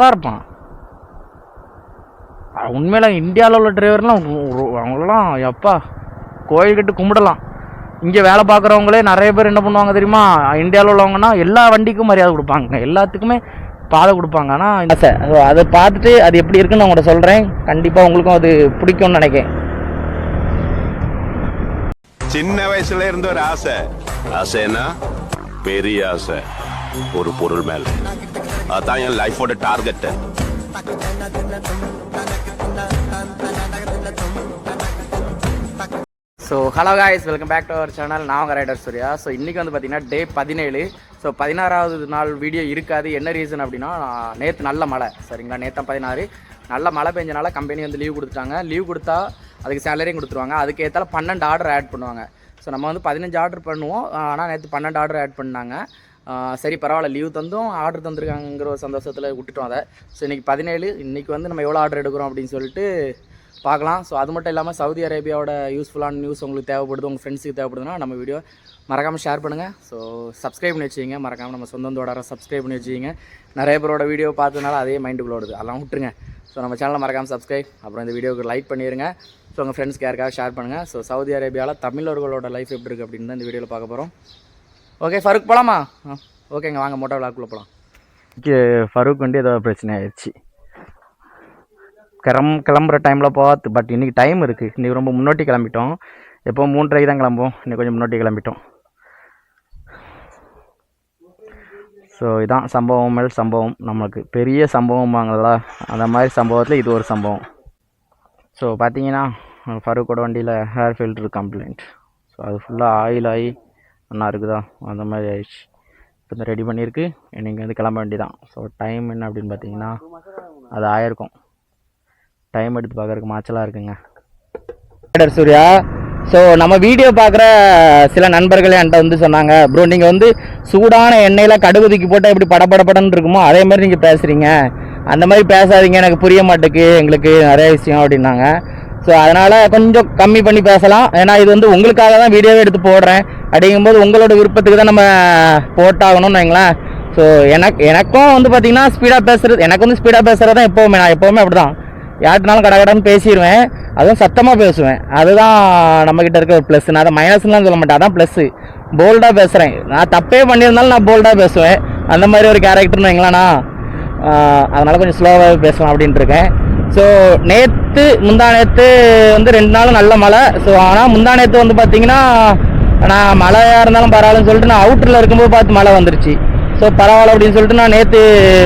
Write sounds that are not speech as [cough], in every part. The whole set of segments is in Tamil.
தான் இருப்பான். உண்மையில இந்தியாவில் உள்ள டிரைவர்லாம் அவங்களாம் எப்பா கோயில் கட்டு கும்பிடலாம். இங்கே வேலை பார்க்குறவங்களே நிறைய பேர் என்ன பண்ணுவாங்க தெரியுமா? இந்தியாவில் உள்ளவங்கன்னா எல்லா வண்டிக்கும் மரியாதை கொடுப்பாங்க. எல்லாத்துக்குமே பாதை கொடுப்பாங்க. ஆனால் சார். அதை பார்த்துட்டு அது எப்படி இருக்குன்னு நான் உங்கள்கிட்ட சொல்கிறேன் கண்டிப்பாக உங்களுக்கும் அது பிடிக்கும்னு நினைக்கிறேன். சின்ன வயசுல இருந்த ஒரு ஆசை. ஆசைன்னா பெரிய ஆசை. ஒரு பொருள் மேல. அதான் என் லைஃபோட target so hello guys welcome back to our channel நான் உங்கள் ரைடர் சூர்யா. ஸோ இன்றைக்கி வந்து பார்த்தீங்கன்னா டே பதினேழு. ஸோ பதினாறாவது நாள் வீடியோ இருக்காது. என்ன ரீசன் அப்படின்னா நேற்று நல்ல மழை. சரிங்களா? நேற்று பதினாறு. நல்ல மழை பெஞ்சனால கம்பெனி வந்து லீவ் கொடுத்துட்டாங்க. லீவ் கொடுத்தா அதுக்கு சேலரியும் கொடுத்துருவாங்க. அதுக்கேற்றால பன்னெண்டு ஆர்டர் ஆட் பண்ணுவாங்க. ஸோ நம்ம வந்து பதினஞ்சு ஆர்டர் பண்ணுவோம். ஆனால் நேற்று பன்னெண்டு ஆர்டர் ஆட் பண்ணாங்க. சரி பரவாயில்ல லீவ் தந்தும் ஆர்டர் தந்திருக்காங்கிற ஒரு சந்தோஷத்தில் விட்டுட்டோம் அதை. ஸோ இன்றைக்கி பதினேழு இன்றைக்கி வந்து நம்ம எவ்வளோ ஆர்டர் எடுக்கிறோம் அப்படின்னு சொல்லிட்டு பார்க்கலாம். ஸோ அது மட்டும் இல்லாமல் சவுதி அரேபியாவோட யூஸ்ஃபுல்லான நியூஸ் உங்களுக்கு தேவைப்படுது உங்கள் ஃப்ரெண்ட்ஸுக்கு தேவைப்படுதுன்னா நம்ம வீடியோ மறக்காமல் ஷேர் பண்ணுங்கள் ஸோ சப்ஸ்கிரைப் பண்ணி வச்சுக்கிங்க. மறக்காமல் நம்ம சொந்தத்தோட சப்ஸ்கிரைப் பண்ணி வச்சுக்கிங்க. நிறைய பேரோட வீடியோ பார்த்ததுனால அதே மைண்டுக்குள்ள ஓடுது. அதெல்லாம் விட்டுருங்க. ஸோ நம்ம சேனலை மறக்காமல் சப்ஸ்கிரைப் அப்புறம் இந்த வீடியோக்கு லைக் பண்ணிடுங்க ஸோ உங்கள் ஃப்ரெண்ட்ஸ்க்கு யாருக்காக ஷேர் பண்ணுங்கள் ஸோ சவுதி அரேபியாவில் தமிழர்களோட லைஃப் எப்படி இருக்குது அப்படின்னு தான் இந்த வீடியோவில் பார்க்க போகிறோம் ஓகே ஃபருக் போகலாமா ஆ ஓகேங்க வாங்க மோட்டோ விளாக்குள்ளே போகலாம் ஓகே ஃபருக் வண்டி ஏதோ பிரச்சனை ஆயிடுச்சு கிளம் கிளம்புற டைமில் பார்த்து பட் இன்றைக்கி டைம் இருக்குது இன்றைக்கி ரொம்ப முன்னோட்டி கிளம்பிட்டோம். எப்போ மூன்றரைக்கு தான் கிளம்புவோம். இன்னைக்கு கொஞ்சம் முன்னோட்டி கிளம்பிட்டோம். ஸோ இதான் சம்பவம் மேல் சம்பவம். நம்மளுக்கு பெரிய சம்பவம் வாங்கல அந்த மாதிரி சம்பவத்தில் இது ஒரு சம்பவம். ஸோ பார்த்தீங்கன்னா ஃபருக்கோட வண்டியில் ஹேர் ஃபில்ட்ரு கம்ப்ளைண்ட் ஸோ அது ஃபுல்லாக ஆயில் ஆகி ஒன்றா இருக்குதா? அந்த மாதிரி ஆயிடுச்சு. இப்போ இந்த ரெடி பண்ணியிருக்கு. நீங்கள் வந்து கிளம்ப வேண்டியதான் ஸோ டைம் என்ன அப்படின்னு பார்த்தீங்கன்னா அது ஆயிருக்கும். டைம் எடுத்து பார்க்கறதுக்கு மாச்சலாக இருக்குங்க. ரைடர் சூர்யா ஸோ நம்ம வீடியோ பார்க்குற சில நண்பர்களே என்கிட்ட வந்து சொன்னாங்க ப்ரோ நீங்கள் வந்து சூடான எண்ணெயில் கடுகுதிக்கு போட்டால் எப்படி படப்படப்படன்னு இருக்குமோ அதே மாதிரி நீங்கள் பேசுகிறீங்க அந்த மாதிரி பேசாதீங்க எனக்கு புரிய மாட்டேக்கு எங்களுக்கு நிறைய விஷயம் அப்படின்னாங்க. ஸோ அதனால் கொஞ்சம் கம்மி பண்ணி பேசலாம். ஏன்னா இது வந்து உங்களுக்காக தான் வீடியோவே எடுத்து போடுறேன். அப்படிங்கும்போது உங்களோட விருப்பத்துக்கு தான் நம்ம போட்டாகணும்னு வைங்களேன். ஸோ எனக்கு எனக்கும் வந்து பார்த்தீங்கன்னா ஸ்பீடாக பேசுறது எனக்கு வந்து ஸ்பீடாக பேசுகிறது தான் எப்போவுமே. நான் எப்போவுமே அப்படி தான் யார்கிட்டனாலும் கடகடன்னு பேசிடுவேன் அதுவும் சத்தமாக பேசுவேன். அதுதான் நம்மக்கிட்ட இருக்க ஒரு ப்ளஸ் நான் அதை மைனஸ்லாம் சொல்ல மாட்டேன். அதான் ப்ளஸ்ஸு போல்டாக பேசுகிறேன் நான் தப்பே பண்ணியிருந்தாலும் நான் போல்டாக பேசுவேன். அந்த மாதிரி ஒரு கேரக்டர்னு வைங்களேண்ணா அதனால் கொஞ்சம் ஸ்லோவாகவே பேசலாம் அப்படின்ட்டு இருக்கேன். ஸோ நேற்று முந்தா நேற்று வந்து ரெண்டு நாளும் நல்ல மழை. ஸோ ஆனால் முந்தா நேற்று வந்து பார்த்தீங்கன்னா நான் மழையாக இருந்தாலும் பரவாயில்லன்னு சொல்லிட்டு நான் அவுட்டரில் இருக்கும்போது பார்த்து மழை வந்துருச்சு. ஸோ பரவாயில்ல அப்படின்னு சொல்லிட்டு நான் நேற்று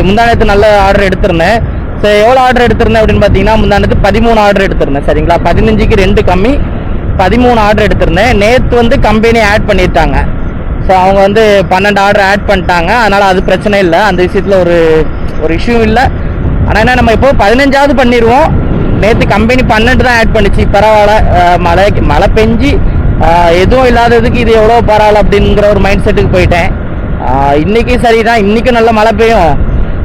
முந்தா நேற்று நல்ல ஆர்டர் எடுத்திருந்தேன். ஸோ எவ்வளோ ஆர்டர் எடுத்திருந்தேன் அப்படின்னு பார்த்தீங்கன்னா முந்தா நேற்று பதிமூணு ஆர்டர் எடுத்திருந்தேன். சரிங்களா? பதினஞ்சுக்கு ரெண்டு கம்மி பதிமூணு ஆர்டர் எடுத்திருந்தேன். நேற்று வந்து கம்பெனி ஆட் பண்ணிட்டாங்க. ஸோ அவங்க வந்து பன்னெண்டு ஆர்டர் ஆட் பண்ணிட்டாங்க. அதனால் அது பிரச்சனை இல்லை. அந்த விஷயத்தில் ஒரு ஒரு இஷ்யூ இல்லை. ஆனால் என்ன நம்ம இப்போ பதினஞ்சாவது பண்ணிடுவோம் நேற்று கம்பெனி பன்னெண்டு தான் ஆட் பண்ணிச்சு. பரவாயில்ல. மழை மழை பெஞ்சி எதுவும் இல்லாததுக்கு இது எவ்வளோ பரவாயில்ல அப்படிங்கிற ஒரு மைண்ட் செட்டுக்கு போயிட்டேன். இன்றைக்கும் சரி தான் இன்றைக்கும் நல்ல மழை பெய்யும்.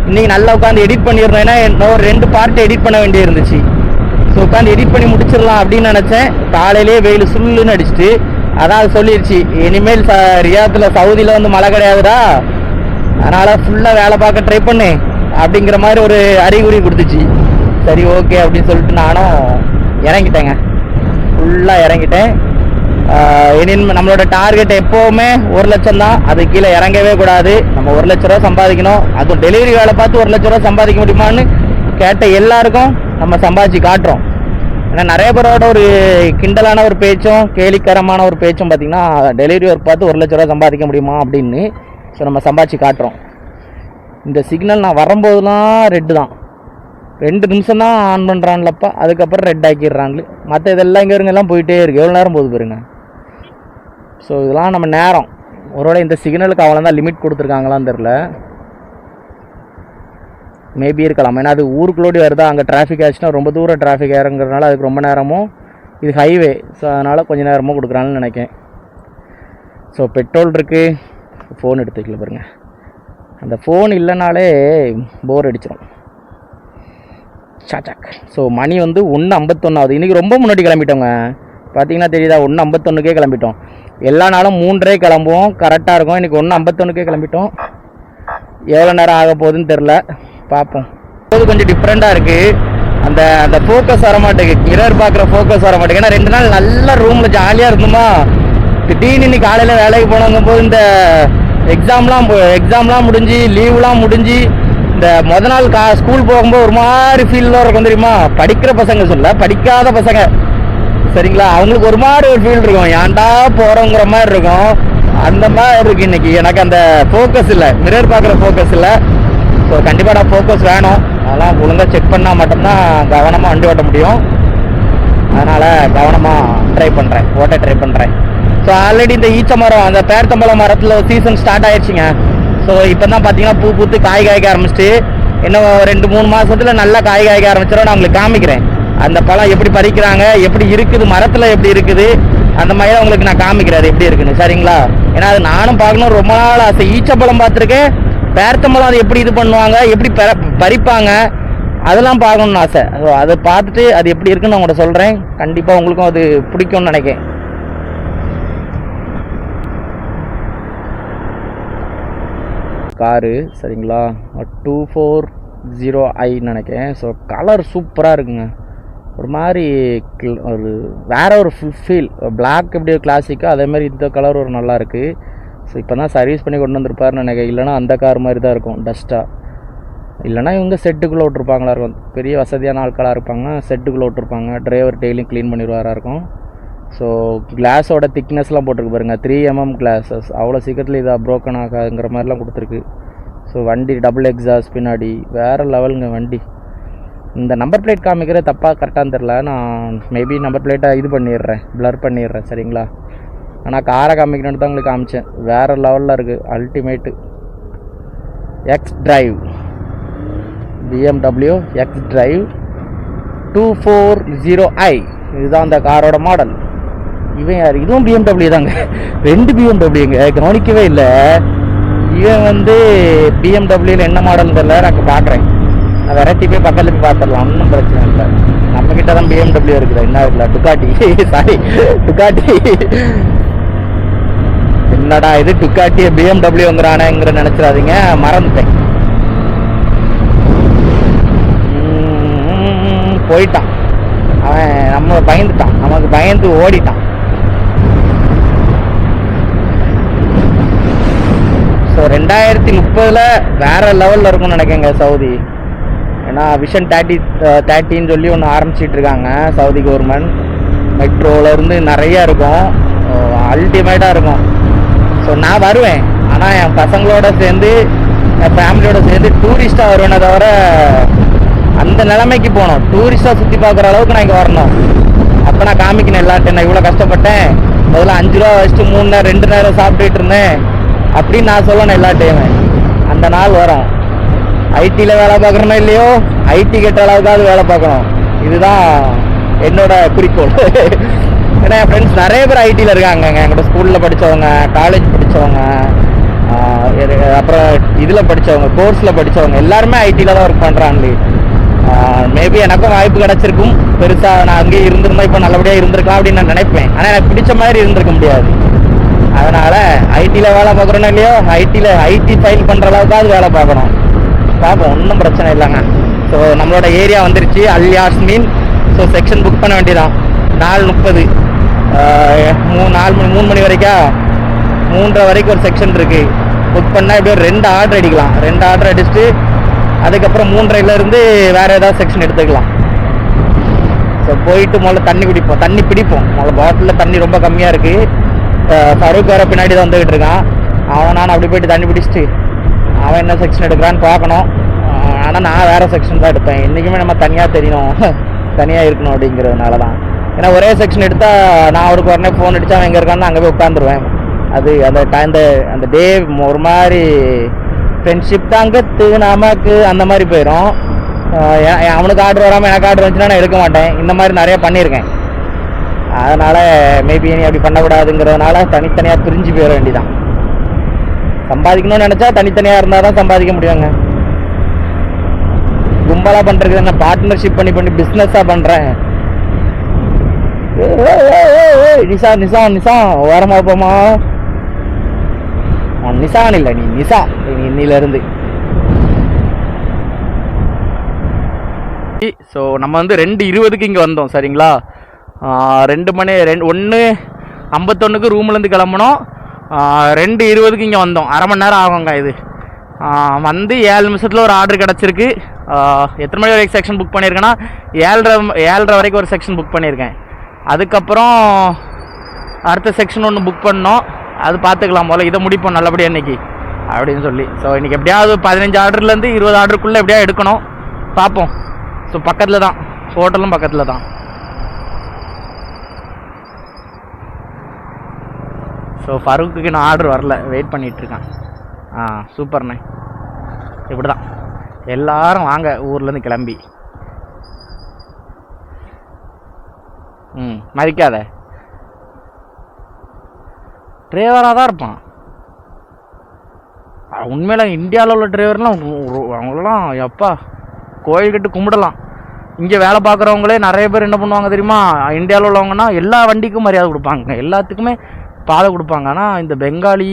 இன்றைக்கி நல்லா உட்காந்து எடிட் பண்ணிடணும். ஏன்னா இன்னும் ரெண்டு பார்ட் எடிட் பண்ண வேண்டிய இருந்துச்சு. ஸோ உட்காந்து எடிட் பண்ணி முடிச்சிடலாம் அப்படின்னு நினச்சேன். காலையிலேயே வெயில் சுள்ளுன்னு அடிச்சிட்டு அதான் அது சொல்லிருச்சு. இனிமேல் ச ரியாத்தில் சவுதியில் வந்து மழை கிடையாதுடா. அதனால் ஃபுல்லாக வேலை பார்க்க ட்ரை பண்ணேன். அப்படிங்கிற மாதிரி ஒரு அறிகுறி கொடுத்துச்சு. சரி ஓகே அப்படின்னு சொல்லிட்டு நானும் இறங்கிட்டேங்க. ஃபுல்லாக இறங்கிட்டேன். எனினும் இனிமே நம்மளோட டார்கெட் எப்போவுமே ஒரு லட்சம் தான். அது கீழே இறங்கவே கூடாது. நம்ம ஒரு லட்ச ரூபா சம்பாதிக்கணும். அதுவும் டெலிவரி வேலை பார்த்து ஒரு லட்ச ரூபா சம்பாதிக்க முடியுமான்னு கேட்ட எல்லாருக்கும் நம்ம சம்பாதிச்சு காட்டுறோம். ஏன்னா நிறைய பேரோட ஒரு கிண்டலான ஒரு பேச்சும் கேலிக்கரமான ஒரு பேச்சும் பார்த்தீங்கன்னா டெலிவரி ஒர்க் பார்த்து ஒரு லட்ச ரூபா சம்பாதிக்க முடியுமா அப்படின்னு ஸோ நம்ம சம்பாதிச்சு காட்டுறோம். இந்த சிக்னல் நான் வரும்போதெல்லாம் ரெட்டு தான். ரெண்டு நிமிஷம் தான் ஆன் பண்ணுறான்லப்பா அதுக்கப்புறம் ரெட் ஆக்கிடுறாங்களே. மற்ற இதெல்லாம் இங்கே இருங்க எல்லாம் போயிட்டே இருக்குது எவ்வளோ நேரம் போகுது பாருங்க. ஸோ இதெல்லாம் நம்ம நேரம். ஒருவேளை இந்த சிக்னலுக்கு அவ்வளோ தான் லிமிட் கொடுத்துருக்காங்களான்னு தெரில மேபி இருக்கலாம். ஏன்னா அது ஊருக்குள்ளோடி வருதா அங்கே டிராஃபிக் ஆச்சுன்னா ரொம்ப தூரம் டிராஃபிக் ஆகிறங்கிறதுனால அதுக்கு ரொம்ப நேரமும் இது ஹைவே ஸோ அதனால் கொஞ்சம் நேரமும் கொடுக்குறாங்கன்னு நினைக்கேன் ஸோ பெட்ரோல் இருக்குது ஃபோன் எடுத்துக்கல பாருங்கள் அந்த ஃபோன் இல்லைனாலே போர் அடிச்சிடும் சாச்சாக் ஸோ மணி வந்து ஒன்று ஐம்பத்தொன்னாவது இன்றைக்கி ரொம்ப முன்னாடி கிளம்பிட்டோங்க. பார்த்தீங்கன்னா தெரியுதா ஒன்று ஐம்பத்தொன்னுக்கே கிளம்பிட்டோம். எல்லா நாளும் மூன்றே கிளம்புவோம். கரெக்டாக இருக்கும். இன்றைக்கி ஒன்று ஐம்பத்தொன்னுக்கே கிளம்பிட்டோம். எவ்வளோ நேரம் ஆக போகுதுன்னு தெரில பார்ப்போம். போது கொஞ்சம் டிஃப்ரெண்ட்டாக இருக்குது அந்த அந்த ஃபோக்கஸ் வர மாட்டேங்குது மிரர் பார்க்குற ஃபோக்கஸ் வர மாட்டேங்குது ஏன்னா ரெண்டு நாள் நல்ல ரூமில் ஜாலியாக இருந்தோமா? திடீர்னு இன்னைக்கு காலையில் வேலைக்கு போனவங்க போது இந்த எக்ஸாம்லாம் எக்ஸாம்லாம் முடிஞ்சு லீவ்லாம் முடிஞ்சு இந்த முத நாள் கா ஸ்கூல் போகும்போது ஒரு மாதிரி ஃபீல்லாம் இருக்கும் தெரியுமா? படிக்கிற பசங்க சொல்ல படிக்காத பசங்க. சரிங்களா? அவங்களுக்கு ஒரு மாதிரி ஒரு ஃபீல் இருக்கும். ஏன்டா போகிறோங்கிற மாதிரி இருக்கும். அந்த மாதிரி இருக்குது இன்னைக்கு. எனக்கு அந்த ஃபோக்கஸ் இல்லை. மிரர் பார்க்குற ஃபோக்கஸ் இல்லை. ஸோ கண்டிப்பாக நான் ஃபோக்கஸ் வேணும். அதெல்லாம் ஒழுங்காக செக் பண்ணால் மட்டும்தான் கவனமாக வண்டி ஓட்ட முடியும். அதனால் கவனமாக ட்ரை பண்ணுறேன் ஓட்ட ட்ரை பண்ணுறேன் ஸோ ஆல்ரெடி இந்த ஈச்ச மரம் அந்த பேர்த்தம்பழம் மரத்தில் சீசன் ஸ்டார்ட் ஆயிடுச்சுங்க. ஸோ இப்போ தான் பார்த்தீங்கன்னா பூ பூத்து காய் காய்க்க ஆரம்பிச்சிட்டு இன்னும் ஒரு ரெண்டு மூணு மாதத்தில் நல்லா காய் காய்க்க ஆரம்பிச்சிடும் நான் உங்களுக்கு காமிக்கிறேன். அந்த பழம் எப்படி பறிக்கிறாங்க எப்படி இருக்குது மரத்தில் எப்படி இருக்குது அந்த மாதிரி உங்களுக்கு நான் காமிக்கிறேன். அது எப்படி இருக்குன்னு. சரிங்களா? ஏன்னா அது நானும் பார்க்கணும் ரொம்ப நாள் ஆசை. ஈச்சப்பழம் பார்த்துருக்கேன். பேர்த்தம்பழம் அது எப்படி இது பண்ணுவாங்க எப்படி பறிப்பாங்க அதெல்லாம் பார்க்கணும்னு ஆசை. ஸோ அதை பார்த்துட்டு அது எப்படி இருக்குன்னு நான் உங்கள்கிட்ட சொல்கிறேன் கண்டிப்பாக உங்களுக்கும் அது பிடிக்கும்னு நினைக்கிறேன். காரு சரிங்களா? டூ ஃபோர் ஜீரோ ஐன்னு நினைக்கிறேன். ஸோ கலர் சூப்பராக இருக்குங்க. ஒரு மாதிரி ஒரு வேறு ஒரு ஃபுல் ஃபீல் பிளாக் எப்படி கிளாசிக்கோ அதேமாதிரி இந்த கலர் ஒரு நல்லாயிருக்கு ஸோ இப்போ தான் சர்வீஸ் பண்ணி கொண்டு வந்திருப்பாருன்னு நினைக்கிறேன். இல்லைன்னா அந்த கார் மாதிரி தான் இருக்கும் டஸ்ட்டாக இல்லைன்னா இவங்க செட்டுக்குள்ளே விட்ருப்பாங்களா இருக்கும். பெரிய வசதியான ஆட்களாக இருப்பாங்க செட்டுக்குள்ளே விட்ருப்பாங்க டிரைவர் டெய்லியும் க்ளீன் பண்ணிடுவாரா இருக்கும். ஸோ கிளாஸோட திக்னஸ்லாம் போட்டிருக்கு பாருங்க. த்ரீ எம்எம் கிளாஸஸ் அவ்வளோ சீக்கிரத்தில் இதாக ப்ரோக்கன் ஆகாதுங்கிற மாதிரிலாம் கொடுத்துருக்கு. ஸோ வண்டி டபுள் எக்ஸாஸ் பின்னாடி. வேறு லெவலுங்க வண்டி. இந்த நம்பர் பிளேட் காமிக்கிற தப்பாக கரெக்டாக தெரில நான் மேபி நம்பர் பிளேட்டை இது பண்ணிடுறேன். ப்ளர் பண்ணிடுறேன் சரிங்களா? ஆனால் காரை காமிக்கணுன்னு தான் உங்களுக்கு காமிச்சேன். வேறு லெவலில் இருக்குது ultimate X drive BMW X drive two four zero I இதுதான் அந்த காரோட மாடல் இவன் யார்? இதுவும் பிஎம்டபிள்யூ தாங்க. ரெண்டு பிஎம்டபிள்யூங்க கவனிக்கவே இல்லை. இவன் வந்து பிஎம்டபிள்யூல என்ன மாடல் தெரியல. நான் பார்க்குறேன் நான் வெரைட்டி போய் பக்கத்துல போய் பார்த்துடலாம் ஒன்றும் பிரச்சனை இல்லை. நம்ம கிட்ட தான் பிஎம்டபிள்யூ இருக்குது. என்ன இருக்குல்ல? டுக்காட்டி சாரி டுக்காட்டி என்னடா இது? டுக்காட்டி பிஎம்டபிள்யூங்கிறானேங்கிற நினச்சிடாதீங்க. மறந்துட்டேன். உம், போயிட்டான். அவன் நம்ம பயந்துட்டான். நமக்கு பயந்து ஓடிட்டான். ஸோ ரெண்டாயிரத்தி முப்பதில் வேறு லெவலில் இருக்கும்னு நினைக்கிறேங்க சவுதி. ஏன்னா விஷன் தேர்ட்டி தேர்ட்டின்னு சொல்லி ஒன்று ஆரம்பிச்சிட்டு இருக்காங்க சவுதி கவர்மெண்ட் மெட்ரோவிலேருந்து நிறையா நிறைய இருக்கும். அல்டிமேட்டாக இருக்கும். ஸோ நான் வருவேன். ஆனால் என் பசங்களோட சேர்ந்து என் ஃபேமிலியோட சேர்ந்து டூரிஸ்ட்டாக வருவேனே தவிர அந்த நிலைமைக்கு போனோம் டூரிஸ்ட்டாக சுற்றி பார்க்குற அளவுக்கு நான் இங்கே வரணும். அப்போ நான் காமிக்கணும் எல்லார்ட்டும் நான் இவ்வளோ கஷ்டப்பட்டேன். முதல்ல அஞ்சு ரூபா வச்சுட்டு மூணு நேரம் ரெண்டு நேரம் சாப்பிட்டுட்டு இருந்தேன். அப்படின்னு நான் சொல்லணும் எல்லா டைமு அந்த நாள் வரும் ஐடியில் வேலை பார்க்குறனோ இல்லையோ? ஐடி கெட்ட அளவுக்காவது வேலை பார்க்கணும். இதுதான் என்னோட குறிக்கோள். [laughs] ஏன்னா என் ஃப்ரெண்ட்ஸ் நிறைய பேர் ஐடியில் இருக்காங்கங்க. என்கிட்ட ஸ்கூலில் படித்தவங்க காலேஜ் படித்தவங்க அப்புறம் இதில் படித்தவங்க கோர்ஸில் படித்தவங்க எல்லாருமே ஐடியில் தான் ஒர்க் பண்ணுறாங்களே மேபி எனக்கும் வாய்ப்பு கிடச்சிருக்கும். பெருசாக நான் அங்கேயே இருந்திருந்தா இப்போ நல்லபடியாக இருந்திருக்கலாம் அப்படின்னு நான் நினைப்பேன். ஆனால் எனக்கு பிடிச்ச மாதிரி இருந்திருக்க முடியாது. அதனால் ஐடியில் வேலை பார்க்குறோன்னு இல்லையோ ஐடியில் ஐடி ஃபைல் பண்ணுற அளவுக்காவது வேலை பார்க்கணும். பார்ப்போம் ஒன்றும் பிரச்சனை இல்லைங்க. ஸோ நம்மளோட ஏரியா வந்துருச்சு அல்யாஸ் மீன் ஸோ செக்ஷன் புக் பண்ண வேண்டியதான் நாலு முப்பது. மூணு நாலு மணி மூணு மணி வரைக்கும் மூன்றரை வரைக்கும் ஒரு செக்ஷன் இருக்குது புக் பண்ணால் இப்படியே ஒரு ரெண்டு ஆர்டர் அடிக்கலாம். ரெண்டு ஆர்டர் அடிச்சுட்டு அதுக்கப்புறம் மூன்றரைலேருந்து வேறு ஏதாவது செக்ஷன் எடுத்துக்கலாம். ஸோ போயிட்டு முதல்ல தண்ணி குடிப்போம். தண்ணி பிடிப்போம். முதல்ல பாட்டிலில் தண்ணி ரொம்ப கம்மியாக இருக்குது ஃபருக் வேற பின்னாடி தான் வந்துகிட்டு இருக்கான். அவன் நான் அப்படி போயிட்டு தண்ணி பிடிச்சிட்டு அவன் என்ன செக்ஷன் எடுக்கிறான்னு பார்க்கணும். ஆனால் நான் வேற செக்ஷன் தான் எடுப்பேன் என்றைக்குமே நம்ம தனியாக தெரியணும். [laughs] தனியாக இருக்கணும் அப்படிங்கிறதுனால தான் ஏன்னா ஒரே செக்ஷன் எடுத்தால் நான் அவருக்கு உடனே ஃபோன் அடித்தா அவன் எங்கே இருக்கான்னு அங்கே போய் உட்காந்துருவேன் அது அந்த டைம் அந்த அந்த டே ஒரு மாதிரி ஃப்ரெண்ட்ஷிப் தாங்கத்து நமக்கு அந்த மாதிரி போயிடும் அவனுக்கு ஆர்டர் வராமல் எனக்கு ஆர்டர் வந்துச்சுன்னா நான் எடுக்க மாட்டேன். இந்த மாதிரி நிறைய பண்ணியிருக்கேன். அதனால மேபி நீ அப்படி பண்ணக்கூடாதுங்கிறதுனால தனித்தனியாக பிரிஞ்சு போயிட வேண்டிதான் சம்பாதிக்கணும்னு நினச்சா தனித்தனியாக இருந்தால் தான் சம்பாதிக்க முடியுங்க. கும்பலாக பண்ணுறது என்ன பார்ட்னர்ஷிப் பண்ணி பண்ணி பிஸ்னஸாக பண்ணுறேன் நிசா நிசா நிசா ஓரமா போமா நிசான் இல்லை நீ நிசா. நீ இன்னில இருந்து. ஸோ நம்ம வந்து ரெண்டு இருபதுக்கு இங்கே வந்தோம் சரிங்களா? ரெண்டு மணி ரெண்டு ஒன்று ஐம்பத்தொன்றுக்கு ரூம்லேருந்து கிளம்புனோம் ரெண்டு இருபதுக்கு இங்கே வந்தோம். அரை மணி நேரம் ஆகுங்க இது. வந்து ஏழு நிமிஷத்தில் ஒரு ஆர்டர் கிடச்சிருக்கு. எத்தனை மணி வரைக்கும் செக்ஷன் புக் பண்ணியிருக்கேன்னா ஏழரை ஏழரை வரைக்கும் ஒரு செக்ஷன் புக் பண்ணியிருக்கேன். அதுக்கப்புறம் அடுத்த செக்ஷன் ஒன்று புக் பண்ணோம். அது பார்த்துக்கலாம் போல். இதை முடிப்போம் நல்லபடியாக இன்றைக்கி அப்படின்னு சொல்லி. ஸோ இன்றைக்கி எப்படியாவது பதினஞ்சு ஆர்டர்லேருந்து இருபது ஆர்டருக்குள்ளே எப்படியா எடுக்கணும். பார்ப்போம். ஸோ பக்கத்தில் தான். ஹோட்டலும் பக்கத்தில் தான். ஸோ ஃபரூக்குக்கு நான் ஆர்டர் வரல. வெயிட் பண்ணிகிட்ருக்கேன் ஆ சூப்பர்ண்ணே இப்படி தான் எல்லாரும் வாங்க ஊர்லேருந்து கிளம்பி. ம் மதிக்காத. டிரைவராக தான் இருப்பான். அஹ் உண்மையில இந்தியாவில் உள்ள டிரைவர்லாம் அவங்களெல்லாம் எப்பா கோயில் கட்டு கும்பிடலாம். இங்கே வேலை பார்க்குறவங்களே நிறைய பேர் என்ன பண்ணுவாங்க தெரியுமா? இந்தியாவில் உள்ளவங்கன்னா எல்லா வண்டிக்கும் மரியாதை கொடுப்பாங்க. எல்லாத்துக்குமே பாதை கொடுப்பாங்க. ஆனால் இந்த பெங்காலி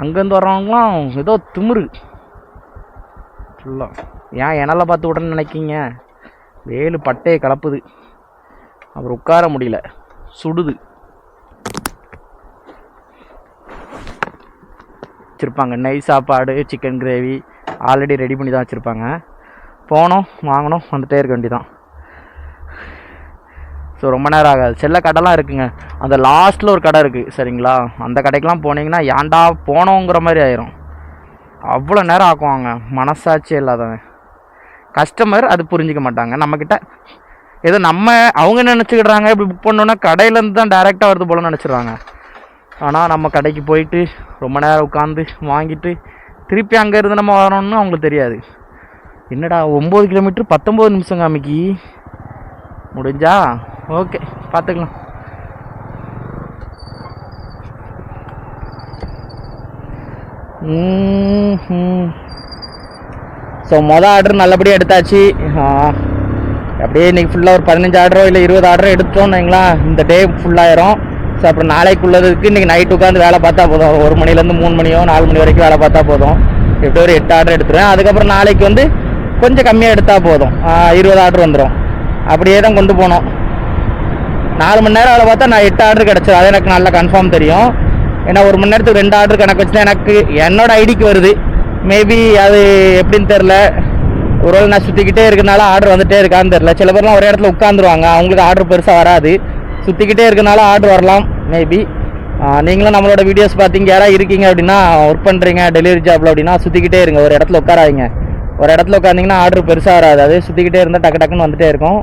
அங்கேருந்து வர்றவங்களாம் ஏதோ திமுரு. ஃபுல்லாக. ஏன் எனலை பார்த்து உடனே நினைக்கிங்க? வேலு பட்டையை கலப்புது. அப்புறம் உட்கார முடியல. சுடுது. வச்சுருப்பாங்க. நெய் சாப்பாடு சிக்கன் கிரேவி ஆல்ரெடி ரெடி பண்ணி தான் வச்சுருப்பாங்க. போனோம் வாங்கினோம் வந்துகிட்டே இருக்க வேண்டியதான் ஸோ ரொம்ப நேரம் ஆகாது. செல்ல கடைலாம் இருக்குங்க. அந்த லாஸ்ட்டில் ஒரு கடை இருக்குது சரிங்களா? அந்த கடைக்கெலாம் போனீங்கன்னா ஏன்டா போனோங்கிற மாதிரி ஆயிரும். அவ்வளோ நேரம் ஆக்குவாங்க. மனசாட்சி இல்லாதவன். கஸ்டமர் அது புரிஞ்சிக்க மாட்டாங்க. நம்மக்கிட்ட ஏதோ நம்ம அவங்க நினச்சிக்கிடுறாங்க இப்படி புக் பண்ணோன்னா கடையிலேருந்து தான் டேரெக்டாக வருது போல நினச்சிடுறாங்க. ஆனால் நம்ம கடைக்கு போயிட்டு ரொம்ப நேரம் உட்காந்து வாங்கிட்டு திருப்பி அங்கே இருந்து நம்ம வரணும்னு அவங்களுக்கு தெரியாது. என்னடா ஒம்பது கிலோமீட்டர் பத்தொம்போது நிமிஷம் காமிக்கி? முடிஞ்சா? ஓகே பார்த்துக்கலாம் ஸோ மொதல் ஆர்டர் நல்லபடியாக எடுத்தாச்சு. அப்படியே இன்னைக்கு ஃபுல்லாக ஒரு பதினஞ்சு ஆர்டரோ இல்லை இருபது ஆர்டரோ எடுத்துட்டோம்னு வைங்களேன். இந்த டே ஃபுல்லாயிரும் ஸோ அப்புறம் நாளைக்குள்ளதுக்கு இன்றைக்கி நைட்டு உட்காந்து வேலை பார்த்தா போதும். ஒரு மணிலேருந்து மூணு மணியோ நாலு மணி வரைக்கும் வேலை பார்த்தா போதும். எப்படி ஒரு எட்டு ஆர்டர் எடுத்துருவேன். அதுக்கப்புறம் நாளைக்கு வந்து கொஞ்சம் கம்மியாக எடுத்தால் போதும். ஆ, இருபது ஆர்டர் வந்துடும் அப்படியே தான் கொண்டு போனோம். நாலு மணி நேரம் அதில் பார்த்தா நான் எட்டு ஆர்டர் கிடச்சிடும் அது எனக்கு நல்லா கன்ஃபார்ம் தெரியும். ஏன்னா ஒரு மணி நேரத்துக்கு ரெண்டு ஆர்டர் கணக்கு வச்சுன்னா எனக்கு என்னோட ஐடிக்கு வருது. மேபி அது எப்படின்னு தெரில ஒருவேளை நான் சுற்றிக்கிட்டே இருக்கனால ஆர்டர் வந்துட்டே இருக்கான்னு தெரில சில பேர்லாம் ஒரே இடத்துல உட்காந்துருவாங்க அவங்களுக்கு ஆர்டர் பெருசாக வராது. சுற்றிக்கிட்டே இருக்கனால ஆர்டர் வரலாம். மேபி நீங்களும் நம்மளோட வீடியோஸ் பார்த்தீங்க யாராவது இருக்கீங்க அப்படின்னா ஒர்க் பண்ணுறீங்க டெலிவரி ஜாப்பில் அப்படின்னா சுற்றிக்கிட்டே இருங்க. ஒரு இடத்துல உட்காராதீங்க. ஒரு இடத்துல உட்காந்திங்கன்னா ஆர்டர் பெருசாக வராது. அது சுற்றிக்கிட்டே இருந்தால் டக்கு டக்குன்னு வந்துகிட்டே இருக்கும்.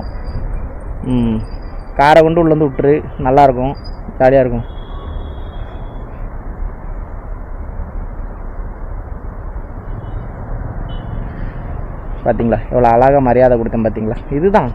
காரை கொண்டு உள்ளேருந்து வந்து விட்டுரு. நல்லாயிருக்கும். ஜாலியாக இருக்கும். பார்த்தீங்களா? எவ்வளோ அழகாக மரியாதை கொடுத்தேன் பார்த்தீங்களா? இதுதான்.